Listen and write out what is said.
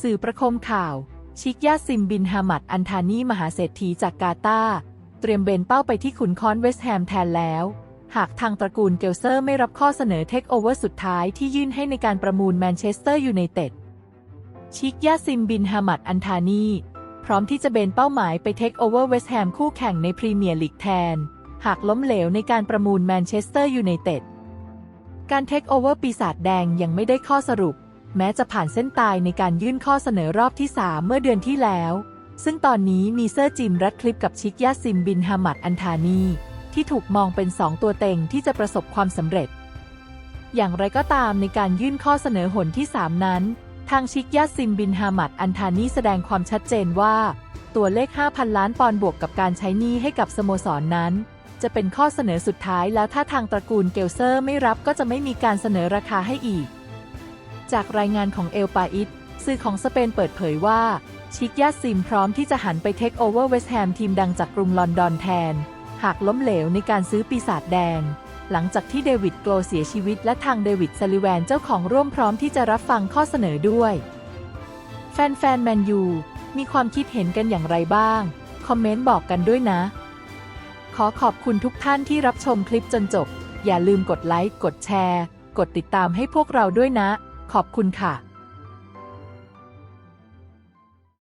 สื่อประคมข่าว ชิกยาซิมบินฮามัดอันทานีมหาเศรษฐีจากกาตาเตรียมเบนเป้าไปที่ขุนค้อนเวสต์แฮมแทนแล้ว หากทางตระกูลเกลเซอร์ไม่รับข้อเสนอเทคโอเวอร์สุดท้ายที่ยื่นให้ในการประมูลแมนเชสเตอร์ยูไนเต็ดชิกยาซิมบินฮามัดอันทานีพร้อมที่จะเบนเป้าหมายไปเทคโอเวอร์เวสต์แฮมคู่แข่งในพรีเมียร์ลีกแทน หากล้มเหลวในการประมูลแมนเชสเตอร์ยูไนเต็ดการเทคโอเวอร์ปีศาจแดงยังไม่ได้ข้อสรุป แม้จะผ่านเส้นตายในการยื่นข้อเสนอรอบที่ 3 เมื่อเดือนที่แล้ว ซึ่งตอนนี้มีเซอร์จิมรัดคลิปกับชิกยาซิมบินฮามัดอันทานี ที่ถูกมองเป็น 2 ตัวเต็งที่จะประสบความสำเร็จ อย่างไรก็ตามในการยื่นข้อเสนอหนที่ 3 นั้น ทางชิกยาซิมบินฮามัดอันทานีแสดงความชัดเจนว่า ตัวเลข 5,000 ล้านปอนด์บวกกับการใช้หนี้ให้กับสโมสรนนั้นจะเป็นข้อเสนอสุดท้ายแล้วถ้าทางตระกูลเกลเซอร์ไม่รับก็จะไม่มีการเสนอราคาให้อีก จากรายงานของเอลปาอิสสื่อของสเปนเปิดเผยว่า ชิกยาซิมพร้อมที่จะหันไปเทคโอเวอร์เวสต์แฮมทีมดังจากกรุงลอนดอนแทน หากล้มเหลวในการซื้อปีศาจแดง หลังจากที่เดวิดโกลเสียชีวิตและทางเดวิดซาลิแวนเจ้าของร่วมพร้อมที่จะรับฟังข้อเสนอด้วย แฟนๆแมนยูมีความคิดเห็นกันอย่างไรบ้าง คอมเมนต์บอกกันด้วยนะ ขอขอบคุณทุกท่านที่รับชมคลิปจนจบ อย่าลืมกดไลค์ กดแชร์ กดติดตามให้พวกเราด้วยนะ ขอบคุณค่ะ